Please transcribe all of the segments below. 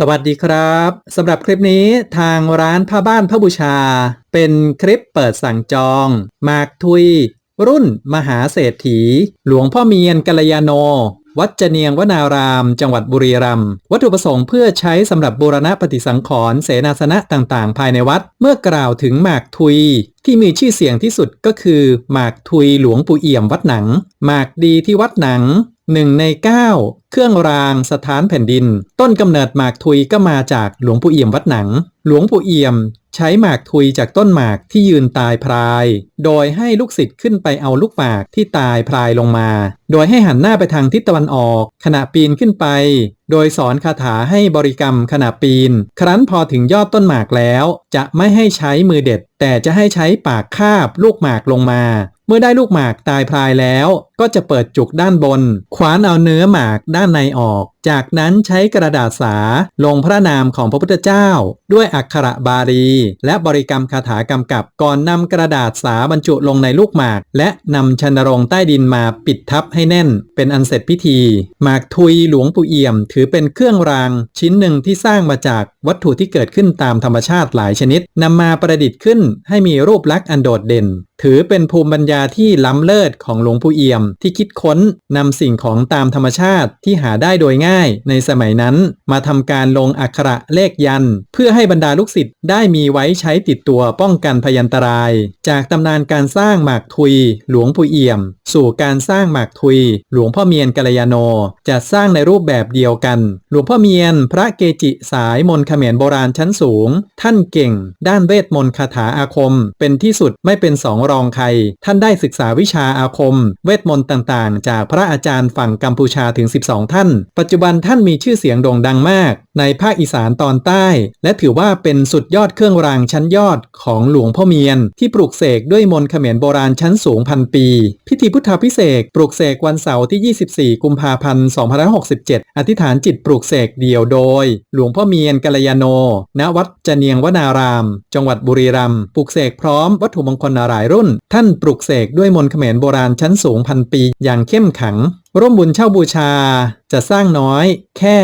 สวัสดีครับสำหรับคลิปนี้ทางร้านผ้าบ้านพระบูชา เป็นคลิปเปิดสั่งจอง มากทุย รุ่นมหาเศรษฐี หลวงพ่อเมียนกัลยาโน วัดเจเนียงวนาราม จังหวัดบุรีรัมย์วัตถุประสงค์เพื่อใช้สำหรับบูรณะปฏิสังขรณ์เสนาสนะต่างๆ ภายในวัด เมื่อกล่าวถึงหมากทุยที่มีชื่อเสียงที่สุดก็คือหมากทุยหลวงปู่เอี่ยมวัดหนัง หมากดีที่วัดหนัง หนึ่งใน 9 เครื่องรางสถานแผ่นดิน ต้นกำเนิดหมากทุยก็มาจากหลวงปู่เอี่ยมวัดหนัง หลวงปู่เอี่ยม ใช้หมากทุยจากต้นหมากที่ยืนตายพราย โดยให้ลูกศิษย์ขึ้นไปเอาลูกหมากที่ตายพรายลงมา โดยให้หันหน้าไปทางทิศตะวันออก ขณะปีนขึ้นไป โดยสอนคาถาให้บริกรรมขณะปีน ครั้นพอถึงยอดต้นหมากแล้ว จะไม่ให้ใช้มือเด็ด แต่จะให้ใช้ปากคาบลูกหมากลงมา เมื่อได้ลูกหมากตายพรายแล้ว ก็จะเปิดจุกด้านบน คว้านเอาเนื้อหมากด้านในออกจากนั้นใช้กระดาษสาลงพระนามของพระพุทธเจ้า ด้วยอักขระบาลี และบริกรรมคาถากำกับ ก่อนนำกระดาษสาบรรจุลงในลูกหมาก และนำชนรงใต้ดินมาปิดทับให้แน่น เป็นอันเสร็จพิธี หมากทุยหลวงปู่เอี่ยม ถือเป็นเครื่องราง ชิ้นหนึ่งที่สร้างมาจากวัตถุที่เกิดขึ้นตามธรรมชาติหลายชนิดนำมาประดิษฐ์ขึ้น ให้มีรูปลักษณ์อันโดดเด่น ถือเป็นภูมิปัญญาที่ล้ำเลิศของหลวงปู่เอี่ยม ที่คิดค้นนำสิ่งของตามธรรมชาติที่หาได้โดยง่ายในสมัยนั้น มาทำการลงอักขระเลขยัน เพื่อให้บรรดาลูกศิษย์ได้มีไว้ใช้ติดตัวป้องกันพยันตราย จากตำนานการสร้างหมากทุย หลวงปู่เอี่ยม สู่การสร้างหมากทุย หลวงพ่อเมียนกัลยาโน จะสร้างในรูปแบบเดียวกัน หลวงพ่อเมียน พระเกจิสายมนต์เขมรโบราณชั้นสูง ท่านเก่ง ด้านเวทมนต์คาถาอาคม เป็นที่สุดไม่เป็นสองรองใคร ท่านได้ศึกษาวิชาอาคม เวทมนต์ต่างๆ จากพระอาจารย์ฝั่งกัมพูชาถึง 12 ท่าน ปัจจุบันท่านมีชื่อเสียงโด่งดังมาก ในภาคอีสานตอนใต้ และถือว่าเป็นสุดยอดเครื่องรางชั้นยอดของหลวงพ่อเมียน ที่ปลูกเสกด้วยมนต์เขมรโบราณชั้นสูงพันปี พิธีพุทธพิเศษกปลูกเสกวันเสาร์ที่ 24 กุมภาพันธ์ 2567 อธิษฐานจิตปลูกเสกเดี่ยวโดย หลวงพ่อเมียนกัลยาโน ณ วัดจเนียงวนาราม จังหวัดบุรีรัมย์ ปลูกเสกพร้อมวัตถุมงคลหลายรุ่น ท่านปลุกเสกด้วยมนต์เขมรโบราณชั้นสูงพันปีอย่างเข้มขังร่วมบุญเช่าบูชาจะสร้างน้อยแค่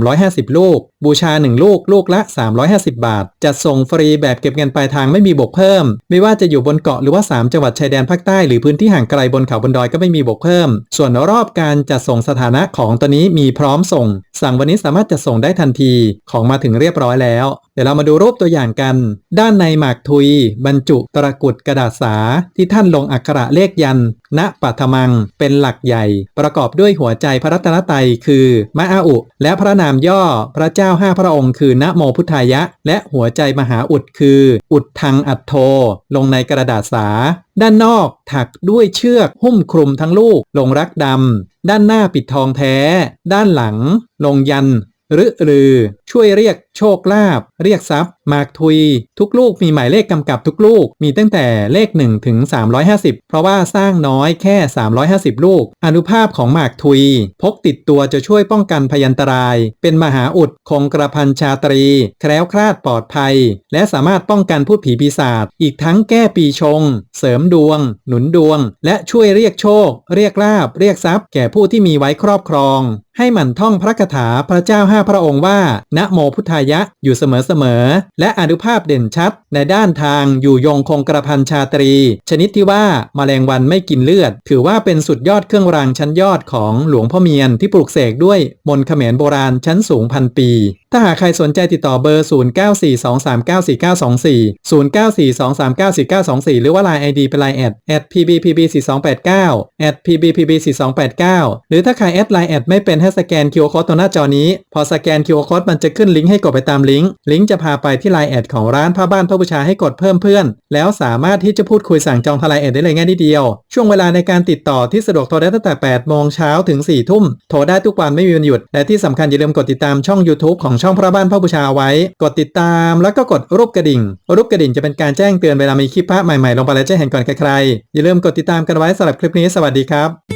350 ลูก บูชา 1 ลูก ลูกละ 350 บาทจะส่งฟรีแบบเก็บเงินปลายทางไม่มีบวกเพิ่ม ไม่ว่าจะอยู่บนเกาะหรือว่า 3 จังหวัดชายแดนภาคใต้หรือพื้นที่ห่างไกลบนเขาบนดอยก็ไม่มีบวกเพิ่ม ส่วนรอบการจัดส่งสถานะของตัวนี้มีพร้อมส่ง สั่งวันนี้สามารถจะส่งได้ทันทีของมาถึงเรียบร้อยแล้ว เดี๋ยวเรามาดูรูปตัวอย่างกัน ด้านในหมากทุย บรรจุตะกุดกระดาษสาที่ท่านลงอักขระเลขยัน ณปัทมัง เป็นหลักใหญ่ ประกอบด้วยหัวใจพระรัตนตรัยคือมะอาอุ และพระนามย่อพระเจ้าห้าพระองค์คือนะโมพุทธายะ และหัวใจมหาอุดคือ อุดทังอัตโท ลงในกระดาษสา ด้านนอกถักด้วยเชือกหุ้มคลุมทั้งลูก ลงรักดำด้านหน้าปิดทองแท้ ด้านหลัง ลงยันหรือรือ ช่วยเรียกโชคลาภเรียกทรัพย์มากทุย ทุกลูกมีหมายเลขกำกับทุกลูก มีตั้งแต่เลข 1 ถึง 350 เพราะว่าสร้างน้อยแค่ 350 ลูก อนุภาพของหมากทุย พกติดตัวจะช่วยป้องกันพยันตราย เป็นมหาอุดคงกระพันชาตรี แคล้วคลาดปลอดภัย และสามารถป้องกันพูดผีปีศาจอีกทั้งแก้ปีชง เสริมดวง หนุนดวง และช่วยเรียกโชค เรียกลาบ เรียกทรัพย์ แก่ผู้ที่มีไว้ครอบครองให้หมั่นท่องพระคาถาพระเจ้าห้าพระองค์ว่า นะโมพุทธายะอยู่เสมอและอนุภาพเด่นชัด ในด้านทางอยู่ยงคงกระพันชาตรี ชนิดที่ว่ามาแมลงวันไม่กินเลือด ถือว่าเป็นสุดยอดเครื่องรางชั้นยอดของหลวงพ่อเมียนที่ปลูกเสกด้วยมนต์เขมรโบราณชั้นสูงพันปี ถ้าหากใครสนใจติดต่อเบอร์ 0942394924 0942394924 หรือว่า Line ID เป็น Line แอด at pbpb4289 at pbpb4289 หรือถ้าใครแอด Line แอดไม่เป็นให้สแกน QR Code ตรงหน้าจอนี้ พอสแกน QR Code มันจะขึ้นลิงก์ให้กดไปตามลิงก์ลิงก์จะพาไปที่ Line แอดของร้านผ้าบ้านพระบูชาให้กดเพิ่มเพื่อน แล้วสามารถที่จะพูดคุยสั่งจองทาง Line แอดได้เลยง่ายนิดเดียว ช่วงเวลาในการติดต่อที่สะดวกโทรได้ตั้งแต่ 8 โมงเช้าถึง 4 ทุ่ม โทรได้ทุกวันไม่มีวันหยุด และที่สำคัญอย่าลืมกดติดตามช่อง YouTube ของช่องพระบ้านพระบูชาไว้ กดติดตามแล้วก็กดรูปกระดิ่ง รูปกระดิ่งจะเป็นการแจ้งเตือนเวลามีคลิปพระใหม่ๆลงไปแล้วจะเห็นก่อนใครๆอย่าลืมกดติดตามกันไว้สำหรับคลิปนี้สวัสดีครับ